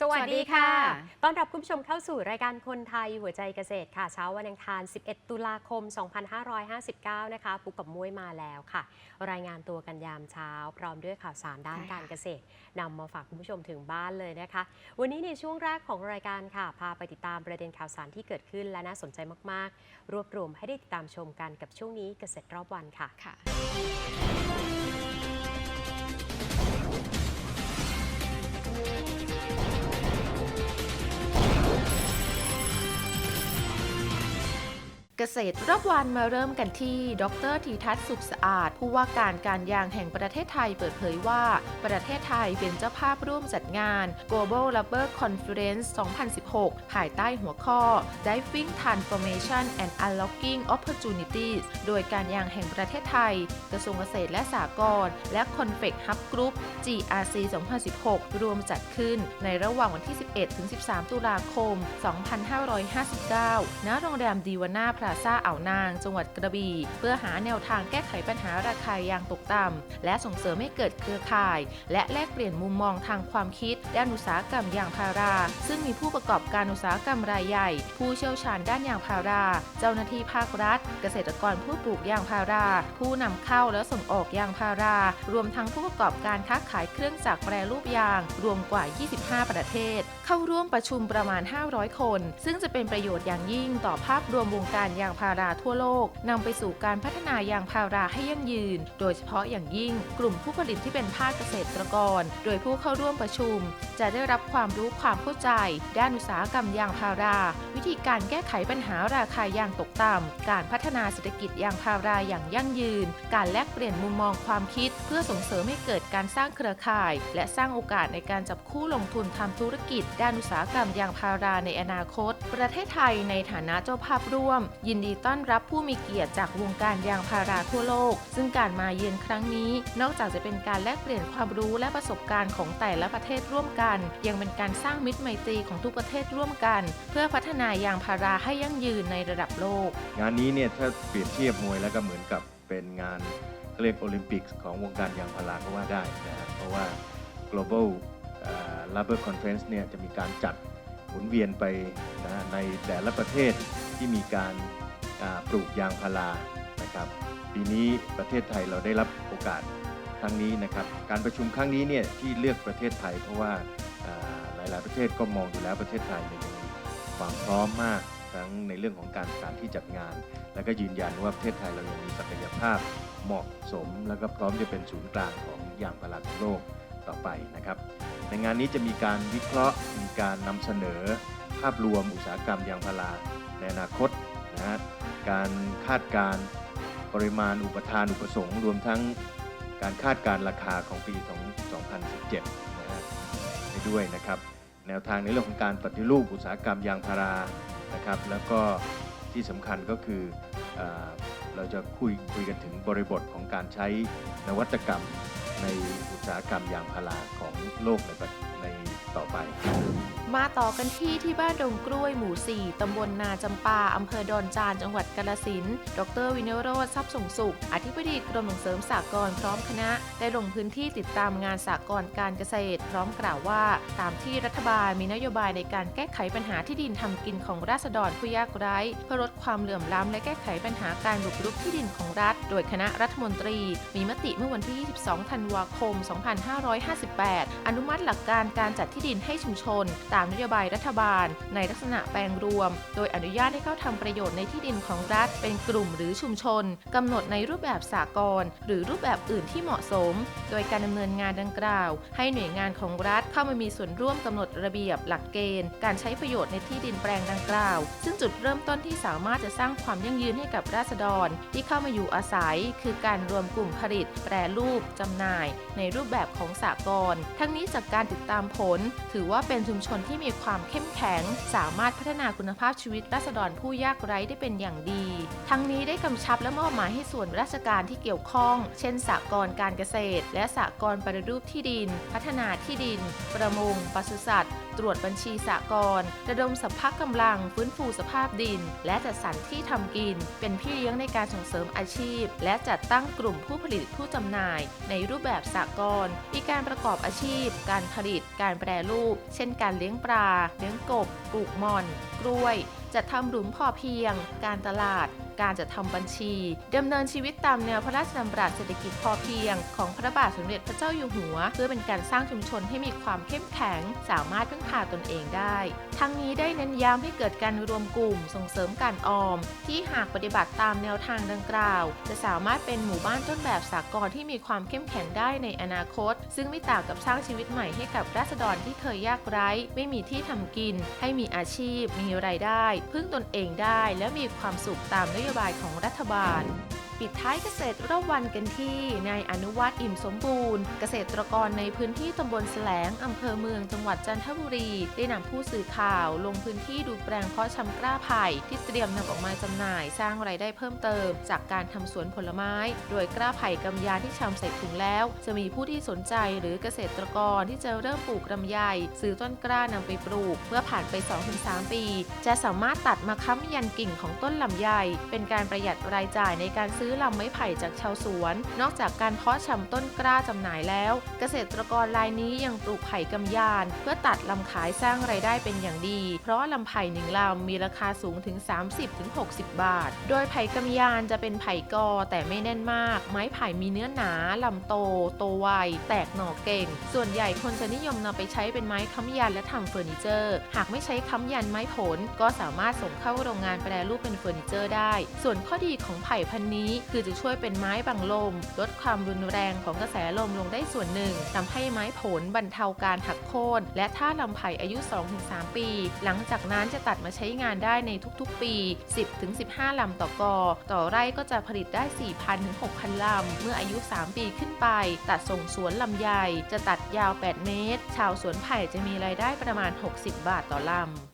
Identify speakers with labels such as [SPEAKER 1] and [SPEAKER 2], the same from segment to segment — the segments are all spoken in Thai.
[SPEAKER 1] สวัสดีค่ะ
[SPEAKER 2] สวัสดีค่ะ
[SPEAKER 1] ต้อนรับคุณผู้ชมเข้าสู่รายการคนไทยหัวใจเกษตรค่ะ เช้าวันอังคาร 11 ตุลาคม 2559 นะคะ ปุกกับมุ้ยมาแล้วค่ะ รายงานตัวกันยามเช้า พร้อมด้วยข่าวสารด้าน
[SPEAKER 2] ใช่ค่ะ
[SPEAKER 1] การเกษตรนำมาฝากคุณผู้ชมถึงบ้านเลยนะคะ วันนี้ในช่วงแรกของรายการค่ะ พาไปติดตามประเด็นข่าวสารที่เกิดขึ้นและน่าสนใจมาก ๆ รวบรวมให้ได้ติดตามชมกันกับช่วงนี้เกษตรรอบวันค่ะ
[SPEAKER 2] เกษตรรอบวันมาเริ่มกันที่ ดรทีทัศน์สุขสะอาด ผู้ว่าการการยางแห่งประเทศไทยเปิดเผยว่า ประเทศไทยเป็นเจ้าภาพร่วมจัดงาน Global Rubber Conference 2016 ภายใต้หัวข้อ Diving Transformation and Unlocking Opportunities โดยการยางแห่งประเทศไทย กระทรวงเกษตรและสหกรณ์และ Confect Hub Group GRC 2016 รวมจัดขึ้นในระหว่างวันที่ 11-13 ตุลาคม 2559 ณ โรงแรมดีวาน่าพลาซ่าอ่าวนาง จังหวัดกระบี่ เพื่อหาแนวทางแก้ไขปัญหาราคายางตกต่ำและส่งเสริมให้เกิดเครือข่าย และแลกเปลี่ยนมุมมองทางความคิด ด้านอุตสาหกรรมยางพารา ซึ่งมีผู้ประกอบการอุตสาหกรรมรายใหญ่ ผู้เชี่ยวชาญด้านยางพารา เจ้าหน้าที่ภาครัฐ เกษตรกรผู้ปลูกยางพารา ผู้นำเข้าและส่งออกยางพารา รวมทั้งผู้ประกอบการค้าขายเครื่องจักรแปรรูปยาง รวมกว่า 25 ประเทศ เข้าร่วมประชุมประมาณ 500 คน ซึ่งจะเป็นประโยชน์อย่างยิ่งต่อภาพรวมวงการยางพาราทั่วโลกนำไปสู่การพัฒนายางพาราให้ยั่งยืน โดยเฉพาะอย่างยิ่งกลุ่มผู้ผลิตที่เป็นภาคเกษตรกร โดยผู้เข้าร่วมประชุม จะได้รับความรู้ความเข้าใจ ด้านอุตสาหกรรมยางพารา วิธีการแก้ไขปัญหาราคายางตกต่ำการพัฒนาเศรษฐกิจยางพาราอย่างยั่งยืน การแลกเปลี่ยนมุมมองความคิด เพื่อส่งเสริมให้เกิดการสร้างเครือข่าย และสร้างโอกาสในการจับคู่ลงทุนทำธุรกิจ ด้านอุตสาหกรรมยางพาราในอนาคต ประเทศไทยในฐานะเจ้าภาพร่วมยินดีต้อนรับผู้มีเกียรติจากวงการยางพาราทั่วโลก ซึ่งการมาเยือนครั้งนี้ นอกจากจะเป็นการแลกเปลี่ยนความรู้และประสบการณ์ของแต่ละประเทศร่วมกัน ยังเป็นการสร้างมิตรไมตรีของทุกประเทศร่วมกัน เพื่อพัฒนายางพาราให้ยั่งยืนในระดับโลก
[SPEAKER 3] งานนี้เนี่ยถ้าเปรียบเทียบมวยแล้วก็เหมือนกับเป็นงานเรียกโอลิมปิกของวงการยางพาราก็ว่าได้นะฮะเพราะว่า global rubber conference เนี่ยจะมีการจัดหมุนเวียนไปนะในแต่ละประเทศ ที่มีการปลูกยางพารานะครับ ปีนี้ประเทศไทยเราได้รับโอกาสครั้งนี้นะครับ การประชุมครั้งนี้เนี่ยที่เลือกประเทศไทย เพราะว่าหลายๆประเทศก็มองอยู่แล้วประเทศไทยเนี่ยมีความพร้อมมากทั้งในเรื่องของการสถานที่จัดงาน แล้วก็ยืนยันว่าประเทศไทยเรายังมีศักยภาพเหมาะสม แล้วก็พร้อมจะเป็นศูนย์กลางของยางพาราของโลกต่อไปนะครับ ในงานนี้จะมีการวิเคราะห์มีการนำเสนอ ภาพรวมอุตสาหกรรมยางพาราในอนาคตนะฮะการคาดการปริมาณอุปทานอุปสงค์รวมทั้งการคาดการราคาของปี 2017 นะฮะไปด้วยนะครับ แนวทางในเรื่องของการปฏิรูปอุตสาหกรรมยางพารานะครับ แล้วก็ที่สำคัญก็คืออเราจะคุยคุยกันถึงบริบทของการใช้นวัตกรรม ในอุตสาหกรรมยางพาราของโลกในในต่อไป
[SPEAKER 2] มาต่อกันที่ที่บ้านดงกล้วยหมู่ 4 ตำบลนาจำปา อำเภอดอนจาน จังหวัดกาฬสินธุ์ดรวินโรธทรัพย์ส่งสุข อธิบดีกรมส่งเสริมสากลพร้อมคณะ ได้ลงพื้นที่ติดตามงานสากลการเกษตร พร้อมกล่าวว่า ตามที่รัฐบาลมีนโยบายในการแก้ไขปัญหาที่ดินทำกินของราษฎรผู้ยากไร้เพื่อลดความเหลื่อมล้ำและแก้ไขปัญหาการบุกรุกที่ดินของรัฐ โดยคณะรัฐมนตรี มีมติเมื่อวันที่ 22 ธันวาคม 2558 อนุมัติหลักการการจัดที่ดินให้ชุมชน ตามนโยบายรัฐบาล ในลักษณะแปลงรวม โดยอนุญาตให้เข้าทำประโยชน์ในที่ดินของรัฐ เป็นกลุ่มหรือชุมชนกำหนดในรูปแบบสากลหรือรูปแบบอื่นที่เหมาะสม โดยการดำเนินงานดังกล่าว ให้หน่วยงานของรัฐเข้ามามีส่วนร่วมกำหนดระเบียบหลักเกณฑ์ การใช้ประโยชน์ในที่ดินแปลงดังกล่าว ซึ่งจุดเริ่มต้นที่สามารถจะสร้างความยั่งยืนให้กับราษฎร ที่เข้ามาอยู่อาศัย คือการรวมกลุ่มผลิต แปรรูปจำหน่ายในรูปแบบของสากลทั้งนี้จากการติดตามผล ถือว่าเป็นชุมชนที่มีความเข้มแข็ง สามารถพัฒนาคุณภาพชีวิตราษฎรผู้ยากไร้ได้เป็นอย่างดี ทั้งนี้ได้กำชับและมอบหมายให้ส่วนราชการที่เกี่ยวข้อง เช่นสากลการเกษตร และสากลปฏิรูปที่ดิน พัฒนาที่ดิน ประมงปศุสัตว์ตรวจบัญชีสากลระดมสัพพะกำลัง ฟื้นฟูสภาพดิน และจัดสรรที่ทำกิน เป็นพี่เลี้ยงในการส่งเสริมอาชีพ และจัดตั้งกลุ่มผู้ผลิตผู้จำหน่าย ในรูปแบบสากลมีการประกอบอาชีพ การผลิต การแปรรูป เช่น การเลี้ยงปลา เลี้ยงกบ ปลูกม่อน กล้วย จัดทำหลุมพอเพียง การตลาด การจัดทำบัญชีดำเนินชีวิตตามแนวพระราชดำรัสเศรษฐกิจพอเพียง ของพระบาทสมเด็จพระเจ้าอยู่หัว เพื่อเป็นการสร้างชุมชนให้มีความเข้มแข็ง สามารถพึ่งพาตนเองได้ ทั้งนี้ได้เน้นย้ำให้เกิดการรวมกลุ่ม ส่งเสริมการออม ที่หากปฏิบัติตามแนวทางดังกล่าว จะสามารถเป็นหมู่บ้านต้นแบบสากลที่มีความเข้มแข็งได้ในอนาคต ซึ่งไม่ต่างกับสร้างชีวิตใหม่ให้กับราษฎรที่เคยยากไร้ ไม่มีที่ทำกิน ให้มีอาชีพ มีรายได้พึ่งตนเองได้ และมีความสุขตามนโยบายของรัฐบาล ปิดท้ายเกษตรรอบวันกันที่นายอนุวัฒน์อิ่มสมบูรณ์ เกษตรกรในพื้นที่ตำบลแสลงอำเภอเมืองจังหวัดจันทบุรี ได้นำผู้สื่อข่าวลงพื้นที่ดูแปลงเพาะชำกล้าไผ่ที่เตรียมนำออกมาจำหน่าย สร้างไรายได้เพิ่มเติม จากการทำสวนผลไม้ โดยกล้าไผ่กำยานที่ชำใส่ถุงแล้ว จะมีผู้ที่สนใจหรือเกษตรกรที่จะเริ่มปลูกลำไยซื้อต้นกล้านำไปปลูก เมื่อผ่านไป 2-3 ปี จะสามารถตัดมาค้ำยันกิ่งของต้นลำไยเป็นการประหยัดรายจ่ายในการซื้อลำไม้ไผ่จากชาวสวน นอกจากการเพาะชำต้นกล้าจำหน่ายแล้ว เกษตรกรรายนี้ยังปลูกไผ่กำยาน เพื่อตัดลำขายสร้างไรายได้เป็นอย่างดี เพราะลำไผ่หนึ่งลำมีราคาสูงถึง 30-60 บาท โดยไผ่กำยานจะเป็นไผ่กอแต่ไม่แน่นมาก ไม้ไผ่มีเนื้อหนาลำโต โตไวแตกหน่อเก่ง ส่วนใหญ่คนจะนิยมนำไปใช้เป็นไม้ค้ำยันและทำเฟอร์นิเจอร์ หากไม่ใช้ค้ำยันไม้ผล ก็สามารถส่งเข้าโรงงานแปรรูปเป็นเฟอร์นิเจอร์ได้ ส่วนข้อดีของไผ่พันนี้คือจะช่วยเป็นไม้บังลม ลดความรุนแรงของกระแสลมลงได้ส่วนหนึ่งทำให้ไม้ผลบรรเทาการหักโค่นและถ้าลำไผ่อายุ 2-3 ปี หลังจากนั้นจะตัดมาใช้งานได้ในทุกๆ ปี 10-15 ลำต่อกอ ต่อไร่ก็จะผลิตได้ 4,000-6,000 ลำ เมื่ออายุ 3 ปีขึ้นไป ตัดส่งสวนลำไยจะตัดยาว 8 เมตร ชาวสวนไผ่จะมีรายได้ประมาณ 60 บาทต่อลำ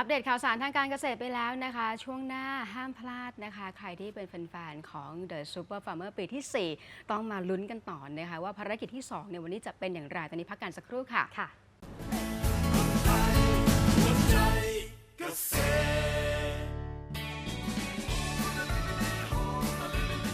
[SPEAKER 4] อัปเดตข่าวสารทางการเกษตรไปแล้วนะคะ ช่วงหน้าห้ามพลาดนะคะ ใครที่เป็นแฟนๆของ The Super Farmer ปีที่ 4 ต้องมาลุ้นกันต่อนะคะ ว่าภารกิจที่ 2 ในวันนี้จะเป็นอย่างไรตอนนี้พักกันสักครู่ค่ะ
[SPEAKER 1] ค่ะ